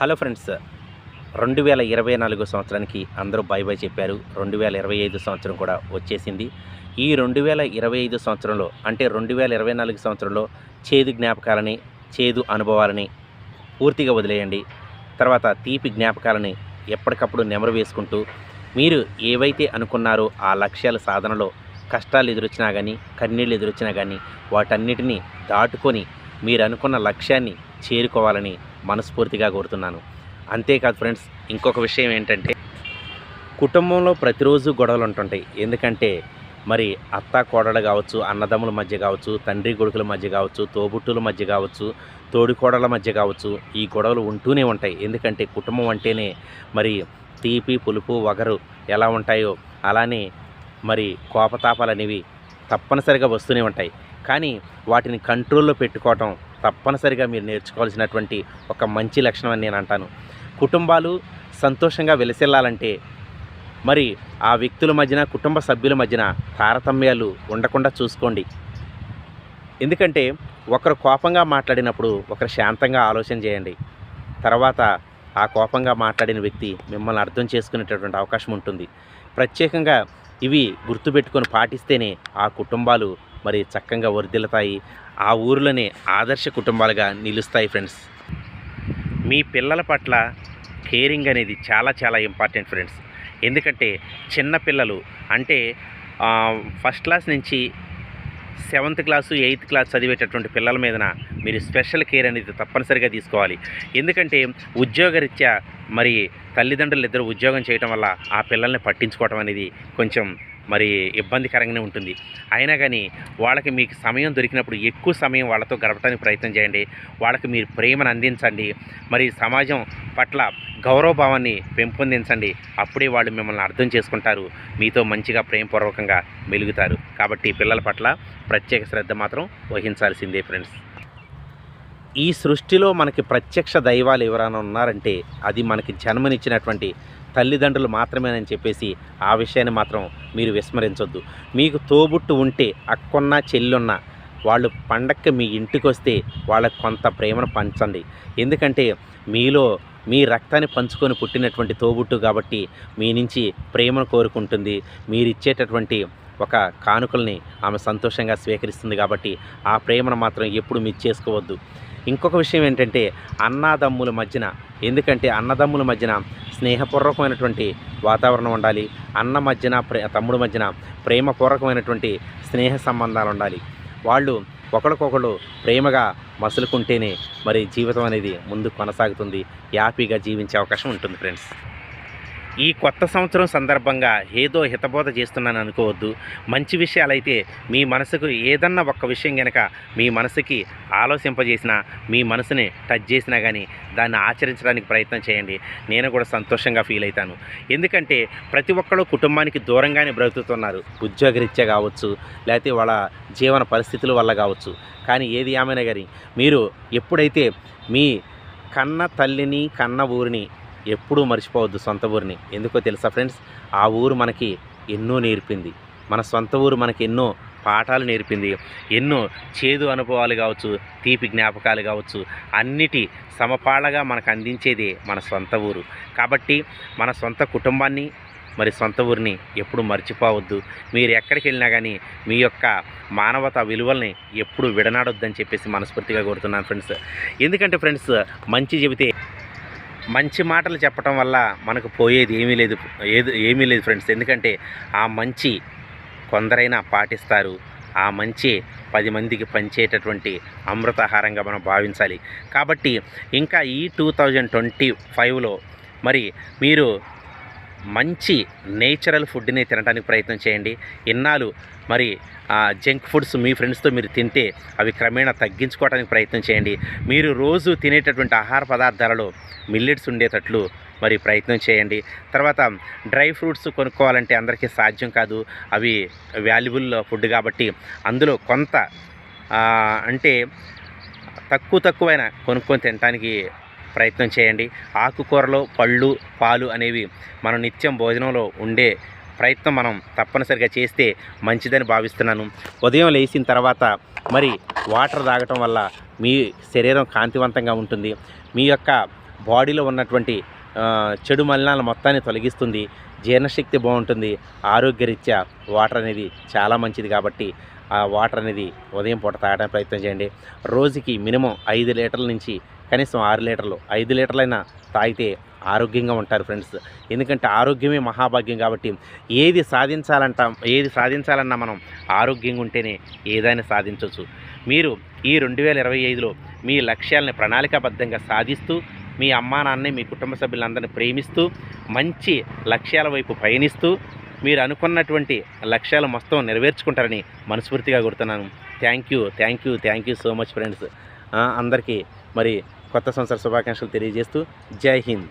Hello friends రెండు వేల ఇరవై నాలుగు సంవత్సరానికి అందరూ బాయ్ బాయ్ చెప్పారు. రెండు వేల ఇరవై ఐదు సంవత్సరం కూడా వచ్చేసింది. ఈ రెండు వేల ఇరవై ఐదు సంవత్సరంలో అంటే రెండు వేల ఇరవై నాలుగు సంవత్సరంలో చేదు జ్ఞాపకాలని చేదు అనుభవాలని పూర్తిగా వదిలేయండి. తర్వాత తీపి జ్ఞాపకాలని ఎప్పటికప్పుడు నెమరు వేసుకుంటూ మీరు ఏవైతే అనుకున్నారో ఆ లక్ష్యాల సాధనలో కష్టాలు ఎదురొచ్చినా కానీ కన్నీళ్ళు ఎదురొచ్చినా కానీ వాటన్నిటినీ దాటుకొని మీరు అనుకున్న లక్ష్యాన్ని చేరుకోవాలని మనస్ఫూర్తిగా కోరుతున్నాను. అంతేకాదు ఫ్రెండ్స్ ఇంకొక విషయం ఏంటంటే కుటుంబంలో ప్రతిరోజు గొడవలు ఉంటుంటాయి ఎందుకంటే మరి అత్త కోడలు కావచ్చు అన్నదమ్ముల మధ్య కావచ్చు తండ్రి కొడుకుల మధ్య కావచ్చు తోబుట్టుల మధ్య కావచ్చు తోడికోడల మధ్య కావచ్చు ఈ గొడవలు ఉంటూనే ఉంటాయి. ఎందుకంటే కుటుంబం అంటేనే మరి తీపి పులుపు వగరు ఎలా ఉంటాయో అలానే మరి కోపతాపాలు అనేవి తప్పనిసరిగా వస్తూనే ఉంటాయి. కానీ వాటిని కంట్రోల్లో పెట్టుకోవటం తప్పనిసరిగా మీరు నేర్చుకోవాల్సినటువంటి ఒక మంచి లక్షణం అని నేను అంటాను. కుటుంబాలు సంతోషంగా వెలసిల్లాలంటే మరి ఆ వ్యక్తుల మధ్యన కుటుంబ సభ్యుల మధ్యన తారతమ్యాలు ఉండకుండా చూసుకోండి. ఎందుకంటే ఒకరు కోపంగా మాట్లాడినప్పుడు ఒకరు శాంతంగా ఆలోచన చేయండి. తర్వాత ఆ కోపంగా మాట్లాడిన వ్యక్తి మిమ్మల్ని అర్థం చేసుకునేటటువంటి అవకాశం ఉంటుంది. ప్రత్యేకంగా ఇవి గుర్తుపెట్టుకొని పాటిస్తేనే ఆ కుటుంబాలు మరి చక్కగా వర్ధిల్లుతాయి ఆ ఊరిలోనే ఆదర్శ కుటుంబాలుగా నిలుస్తాయి ఫ్రెండ్స్. మీ పిల్లల పట్ల కేరింగ్ అనేది చాలా చాలా ఇంపార్టెంట్ ఫ్రెండ్స్. ఎందుకంటే చిన్న పిల్లలు అంటే ఫస్ట్ క్లాస్ నుంచి సెవెంత్ క్లాసు ఎయిత్ క్లాస్ చదివేటటువంటి పిల్లల మీదన మీరు స్పెషల్ కేర్ అనేది తప్పనిసరిగా తీసుకోవాలి. ఎందుకంటే ఉద్యోగరీత్యా మరి తల్లిదండ్రులు ఇద్దరు ఉద్యోగం చేయటం వల్ల ఆ పిల్లల్ని పట్టించుకోవటం అనేది కొంచెం మరి ఇబ్బందికరంగానే ఉంటుంది. అయినా కానీ వాళ్ళకి మీకు సమయం దొరికినప్పుడు ఎక్కువ సమయం వాళ్ళతో గడపడానికి ప్రయత్నం చేయండి. వాళ్ళకి మీరు ప్రేమను అందించండి. మరి సమాజం పట్ల గౌరవభావాన్ని పెంపొందించండి. అప్పుడే వాళ్ళు మిమ్మల్ని అర్థం చేసుకుంటారు. మీతో మంచిగా ప్రేమపూర్వకంగా మెలుగుతారు. కాబట్టి పిల్లల పట్ల ప్రత్యేక శ్రద్ధ మాత్రం వహించాల్సిందే ఫ్రెండ్స్. ఈ సృష్టిలో మనకి ప్రత్యక్ష దైవాలు ఎవరైనా ఉన్నారంటే అది మనకి జన్మనిచ్చినటువంటి తల్లిదండ్రులు మాత్రమేనని చెప్పేసి ఆ విషయాన్ని మాత్రం మీరు విస్మరించొద్దు. మీకు తోబుట్టు ఉంటే అక్కున్న చెల్లున్న వాళ్ళు పండక్కి మీ ఇంటికి వస్తే వాళ్ళకి కొంత ప్రేమను పంచండి. ఎందుకంటే మీలో మీ రక్తాన్ని పంచుకొని పుట్టినటువంటి తోబుట్టు కాబట్టి మీ నుంచి ప్రేమను కోరుకుంటుంది. మీరు ఇచ్చేటటువంటి ఒక కానుకల్ని ఆమె సంతోషంగా స్వీకరిస్తుంది కాబట్టి ఆ ప్రేమను మాత్రం ఎప్పుడు మిస్ చేసుకోవద్దు. ఇంకొక విషయం ఏంటంటే అన్నదమ్ముల మధ్యన ఎందుకంటే అన్నదమ్ముల మధ్యన స్నేహపూర్వకమైనటువంటి వాతావరణం ఉండాలి. అన్న మధ్యన ప్రే తమ్ముడు మధ్యన ప్రేమపూర్వకమైనటువంటి స్నేహ సంబంధాలు ఉండాలి. వాళ్ళు ఒకరికొకరు ప్రేమగా మసులుకుంటేనే మరి జీవితం అనేది ముందు కొనసాగుతుంది. హ్యాపీగా జీవించే అవకాశం ఉంటుంది ఫ్రెండ్స్. ఈ కొత్త సంవత్సరం సందర్భంగా ఏదో హితబోధ చేస్తున్నాను అనుకోవద్దు. మంచి విషయాలైతే మీ మనసుకు ఏదన్నా ఒక్క విషయం కనుక మీ మనసుకి ఆలోచింపజేసినా మీ మనసుని టచ్ చేసినా కానీ దాన్ని ఆచరించడానికి ప్రయత్నం చేయండి. నేను కూడా సంతోషంగా ఫీల్ అవుతాను. ఎందుకంటే ప్రతి ఒక్కరు కుటుంబానికి దూరంగానే బ్రతుకుతున్నారు. ఉద్యోగరీత్యా కావచ్చు లేకపోతే వాళ్ళ జీవన పరిస్థితుల వల్ల కావచ్చు. కానీ ఏది ఏమైనా కానీ మీరు ఎప్పుడైతే మీ కన్న తల్లిని కన్న ఊరిని ఎప్పుడూ మర్చిపోవద్దు సొంత ఊరిని. ఎందుకో తెలుసా ఫ్రెండ్స్? ఆ ఊరు మనకి ఎన్నో నేర్పింది. మన సొంత ఊరు మనకి ఎన్నో పాఠాలు నేర్పింది. ఎన్నో చేదు అనుభవాలు కావచ్చు తీపి జ్ఞాపకాలు కావచ్చు అన్నిటి సమపాళగా మనకు అందించేదే మన సొంత ఊరు. కాబట్టి మన సొంత కుటుంబాన్ని మరి సొంత ఊరిని ఎప్పుడు మర్చిపోవద్దు. మీరు ఎక్కడికి వెళ్ళినా కానీ మీ యొక్క మానవతా విలువల్ని ఎప్పుడు విడనాడొద్దని చెప్పేసి మనస్ఫూర్తిగా కోరుతున్నాను ఫ్రెండ్స్. ఎందుకంటే ఫ్రెండ్స్ మంచి చెబితే మంచి మాటలు చెప్పటం వల్ల మనకు పోయేది ఏమీ లేదు ఏది ఏమీ లేదు ఫ్రెండ్స్ ఎందుకంటే ఆ మంచి కొందరైనా పాటిస్తారు. ఆ మంచి పది మందికి పంచేటటువంటి అమృతాహారంగా మనం భావించాలి. కాబట్టి ఇంకా ఈ టూ థౌజండ్ ట్వంటీ ఫైవ్లో మరి మీరు మంచి నేచురల్ ఫుడ్ని తినడానికి ప్రయత్నం చేయండి. ఇన్నాళ్ళు మరి జంక్ ఫుడ్స్ మీ ఫ్రెండ్స్తో మీరు తింటే అవి క్రమేణా తగ్గించుకోవడానికి ప్రయత్నం చేయండి. మీరు రోజు తినేటటువంటి ఆహార పదార్థాలలో మిల్లెట్స్ ఉండేటట్లు మరి ప్రయత్నం చేయండి. తర్వాత డ్రై ఫ్రూట్స్ కొనుక్కోవాలంటే అందరికీ సాధ్యం కాదు. అవి వాల్యుబుల్ ఫుడ్ కాబట్టి అందులో కొంత అంటే తక్కువ తక్కువైన కొనుక్కొని తినడానికి ప్రయత్నం చేయండి. ఆకుకూరలు పళ్ళు పాలు అనేవి మనం నిత్యం భోజనంలో ఉండే ప్రయత్నం మనం తప్పనిసరిగా చేస్తే మంచిదని భావిస్తున్నాను. ఉదయం లేచిన తర్వాత మరి వాటర్ తాగటం వల్ల మీ శరీరం కాంతివంతంగా ఉంటుంది. మీ యొక్క బాడీలో ఉన్నటువంటి చెడు మలినాల మొత్తాన్ని తొలగిస్తుంది. జీర్ణశక్తి బాగుంటుంది. ఆరోగ్యరీత్యా వాటర్ అనేది చాలా మంచిది కాబట్టి ఆ వాటర్ అనేది ఉదయం పూట తాగడానికి ప్రయత్నం చేయండి. రోజుకి మినిమం ఐదు లీటర్ల నుంచి కనీసం ఆరు లీటర్లు ఐదు లీటర్లైనా తాగితే ఆరోగ్యంగా ఉంటారు ఫ్రెండ్స్. ఎందుకంటే ఆరోగ్యమే మహాభాగ్యం కాబట్టి ఏది సాధించాలంట ఏది సాధించాలన్నా మనం ఆరోగ్యంగా ఉంటేనే ఏదైనా సాధించవచ్చు మీరు ఈ రెండు వేల ఇరవై ఐదులో మీ లక్ష్యాలని ప్రణాళికాబద్ధంగా సాధిస్తూ మీ అమ్మా నాన్నని మీ కుటుంబ సభ్యులందరినీ ప్రేమిస్తూ మంచి లక్ష్యాల వైపు పయనిస్తూ మీరు అనుకున్నటువంటి లక్ష్యాలు మొత్తం నెరవేర్చుకుంటారని మనస్ఫూర్తిగా కోరుతున్నాను. Thank you thank you thank you so much friends. అందరికీ మరి కొత్త సంవత్సర శుభాకాంక్షలు తెలియజేస్తూ జై హింద్.